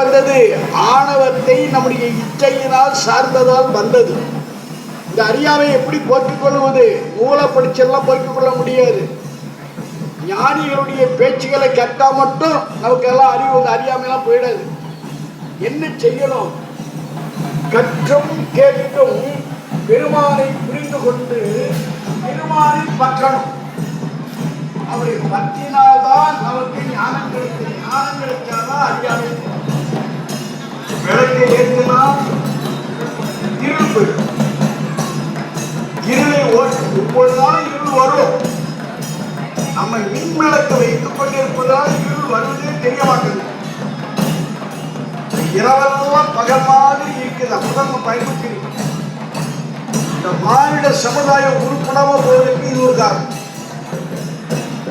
வந்தது. ஆணவத்தை நம்முடைய இச்சையினால் சார்ந்ததால் வந்தது. இந்த அறியாமை எப்படி போக்கிக் கொள்வது? நூலை படிச்செல்லாம் போக்கிக் கொள்ள முடியாது. ஞானிகளுடைய பேச்சுகளை கேட்டா மட்டும் நமக்கு எல்லாம் அறிவு இந்த அறியாமைலாம் போயிடாது. என்ன செய்யணும்? கற்றும் கேட்டும் பெருமானை புரிந்து கொண்டு பெருமானை பற்றணும். அவரை பற்றினால்தான் நமக்கு ஞானம் கிடைக்கும். ஞானம் கிடைச்சாதான் அறியாமை விளக்கை ஏற்றினா இருப்பு இருளை ஓட்டு இப்பொழுதுதான் இருள் வரும். நம்ம மின் விளக்கு வைத்துக் கொண்டிருப்பதால் இருள் வருவதே தெரிய மாட்டேங்குது இரவெல்லாம் பகல் மாதிரி இருக்குது அப்பதான் நம்ம பயன்படுத்தி இந்த மாநில சமுதாயம் உருப்படாம போவதற்கு இது ஒரு காரணம்.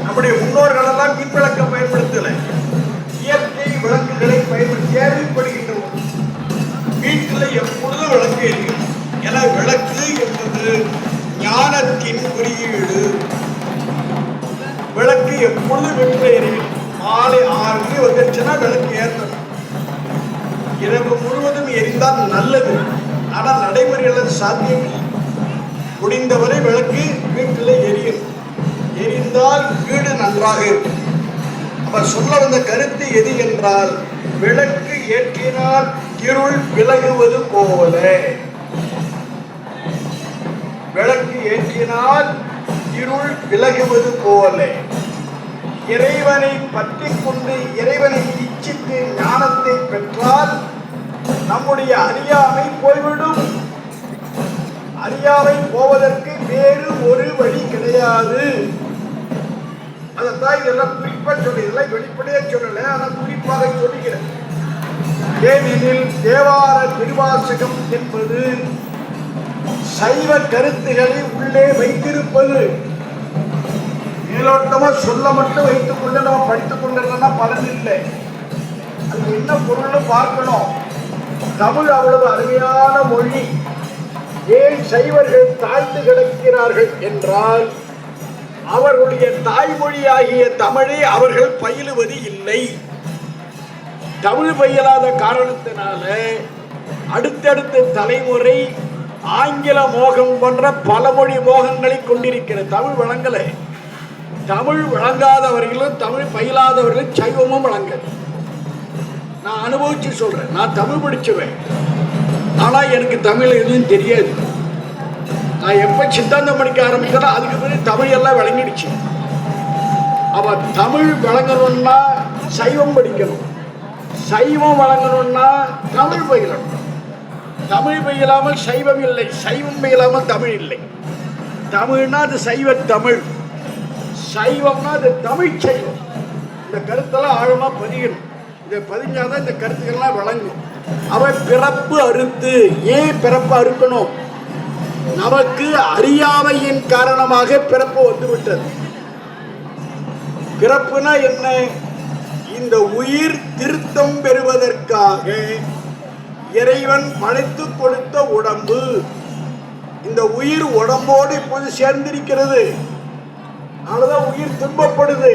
நம்முடைய முன்னோர்கள் எல்லாம் எப்பொழுதும் வெற்றி எரியும் மாலை ஆறு மணி வந்துருச்சுன்னா விளக்கு ஏற்றணும் இரவு முழுவதும் எரிந்தால் நல்லது. ஆனால் நடைமுறையில் அது சாத்தியம் இல்லை. முடிந்தவரை விளக்கு வீட்டில் எரியும் எரிந்தால் வீடு நன்றாக இருக்கும். அவர் சொல்ல வந்த கருத்து எது என்றால் விளக்கு ஏற்றினால் இருள் விலகுவது போல. விளக்கு ஏற்றினால் இருள் விலகுவது போல. இறைவனை பற்றி கொண்டு இறைவனை இச்சித்து ஞானத்தை பெற்றால் நம்முடைய அறியாமை போய்விடும். அறியாமை போவதற்கு வேறு ஒரு வழி கிடையாது. அதைத்தான் இதெல்லாம் குறிப்பா சொல்லி இதெல்லாம் வெளிப்படையா சொல்லல ஆனால் குறிப்பாக சொல்லுகிறேன். ஏனெனில் தேவார திருவாசகம் என்பது சைவ கருத்துக்களை உள்ளே வைத்திருப்பது. மேலோட்டமா சொல்ல மட்டும் வைத்துக் கொண்டு நம்ம படித்துக் கொண்டிருந்தோம்னா பலன் இல்லை. அது என்ன பொருள்னு பார்க்கணும். தமிழ் அவ்வளவு அருமையான மொழி. ஏன் சைவர்கள் தாழ்ந்து கிடக்கிறார்கள் என்றால் அவர்களுடைய தாய்மொழியாகிய தமிழை அவர்கள் பயிலுவது இல்லை. தமிழ் பயிலாத காரணத்தினால அடுத்தடுத்த தலைமுறை ஆங்கில மோகம் போன்ற பல மொழி மோகங்களை கொண்டிருக்கிற தமிழ் வழங்கலை. தமிழ் வழங்காதவர்களும் தமிழ் பயிலாதவர்களும் சைவமும் வழங்கல். நான் அனுபவிச்சு சொல்றேன். நான் தமிழ் படிச்சுவேன். ஆனா எனக்கு தமிழ் எதுவும் தெரியாது. நான் எப்ப சித்தாந்தம் படிக்க ஆரம்பிக்கிறேன் அதுக்கு பிறகு தமிழ் எல்லாம் விளங்கிடுச்சு. அப்போ தமிழ் விளங்கணும்னா சைவம் படிக்கணும். சைவம் வழங்கணும்னா தமிழ் பயிலணும். தமிழ் பயிலாமல் சைவம் இல்லை. சைவம் பயிலாமல் தமிழ் இல்லை. தமிழ்னா அது சைவ தமிழ் சைவம்னா அது தமிழ் சைவம். இந்த கருத்தெல்லாம் ஆழமா பதியணும். இதை பதிஞ்சாதான் இந்த கருத்துக்கள்லாம் விளங்கும். அவன் பிறப்பு அறுத்து ஏன் பிறப்பு அறுக்கணும்? நமக்கு அறியாமையின் காரணமாக பிறப்பு வந்து விட்டது பிறப்புனா என்ன? இந்த உயிர் திருத்தம் பெறுவதற்காக இறைவன் படைத்து கொடுத்த உடம்பு. இந்த உயிர் உடம்போடு இப்போது சேர்ந்திருக்கிறது. அதனாலதான் உயிர் துன்பப்படுது.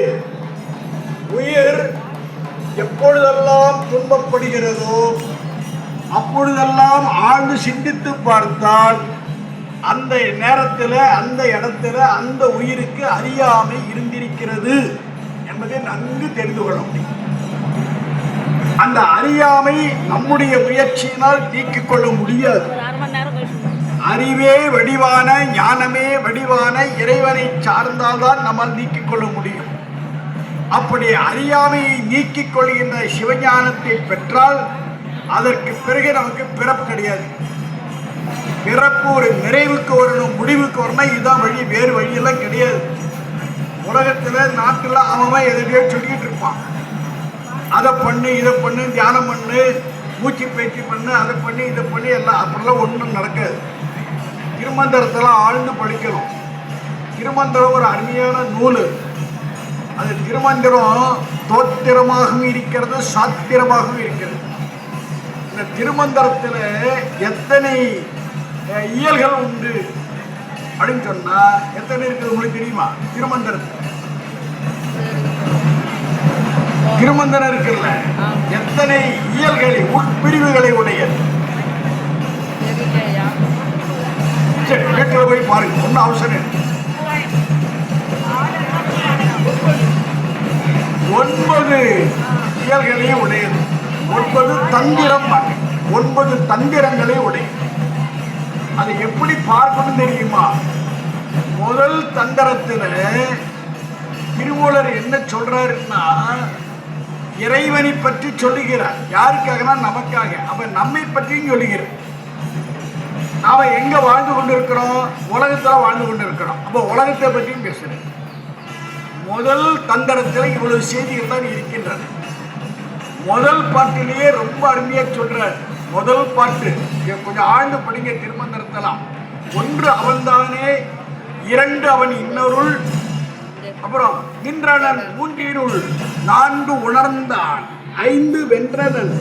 உயிர் எப்பொழுதெல்லாம் துன்பப்படுகிறதோ அப்பொழுதெல்லாம் ஆழ்ந்து சிந்தித்து பார்த்தால் அந்த நேரத்தில் அந்த இடத்துல அந்த உயிருக்கு அறியாமை இருந்திருக்கிறது என்பதை நன்கு தெரிந்து கொள்ள முடியும். அந்த அறியாமை நம்முடைய முயற்சியினால் நீக்கிக் கொள்ள முடியாது. அறிவே வடிவான ஞானமே வடிவான இறைவனை சார்ந்தால்தான் நம்மால் நீக்கிக் கொள்ள முடியும். அப்படி அறியாமையை நீக்கிக் கொள்கின்ற சிவஞானத்தை பெற்றால் அதற்கு பிறகு நமக்கு பிறப்பு கிடையாது. பிறப்பு ஒரு நிறைவுக்கு வரணும் முடிவுக்கு வரணும் இதுதான் வழி வேறு வழியெல்லாம் கிடையாது. உலகத்தில் நாட்டில் அவன் எதையோ சொல்லிக்கிட்டு இருப்பான். அதை பண்ணு இதை பண்ணு தியானம் பண்ணு மூச்சு பயிற்சி பண்ணு அதை பண்ணி இதை பண்ணி எல்லாம் அப்படிலாம் ஒன்றும் நடக்காது. திருமந்திரத்தெல்லாம் ஆழ்ந்து படிக்கணும். திருமந்திரம் ஒரு அருமையான நூல். அது திருமந்திரம் தோத்திரமாகவும் இருக்கிறது சாத்திரமாகவும் இருக்கிறது. இந்த திருமந்திரத்தில் எத்தனை இயல்கள் உண்டு அப்படின்னு சொன்னால் எத்தனை இருக்குது உங்களுக்கு தெரியுமா? திருமந்திரத்தில் திருமந்திரம் இருக்குல்ல எத்தனை இயல்களை உட்பிரிவுகளை உடையது? போய் ஒன்பது இயல்களையும் உடையது. ஒன்பது தந்திரம் ஒன்பது தந்திரங்களை உடையது. அது எப்படி பார்க்கணும் தெரியுமா? முதல் தந்திரத்துல திருமூலர் என்ன சொல்றாருன்னா இறைவனை பற்றி சொல்லுகிறார். யாருக்காகனா நமக்காக. அவன் நம்மை பற்றியும் சொல்லுகிறார். அவன் எங்க வாழ்ந்து கொண்டிருக்கிறோம் உலகத்தில் வாழ்ந்து கொண்டிருக்கிறோம். அப்போ உலகத்தை பற்றியும் பேசுறேன். முதல் தந்திரத்தில் இவ்வளவு செய்திகள் தான் இருக்கின்றன. முதல் பாட்டிலேயே ரொம்ப அருமையாக சொல்றார். முதல் பாட்டு கொஞ்சம் ஆழ்ந்து படிங்க திருமந்திரத்தலாம் ஒன்று அவன்தானே இரண்டு அவன் இன்னொருள். அப்புறம் நின்றனன் மூன்றினுள் நான்கு உணர்ந்தான். ஐந்து வென்றனன்.